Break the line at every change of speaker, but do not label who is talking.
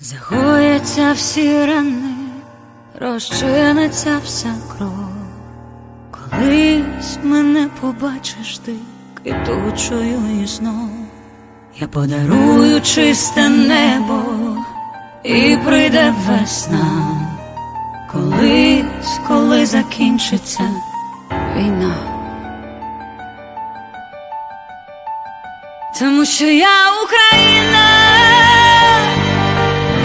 Загояться всі рани, розчиниться вся кров. Колись мене побачиш ти квітучою і знов. Я подарую чисте небо і прийде весна. Колись, коли закінчиться війна. Тому що я Україна,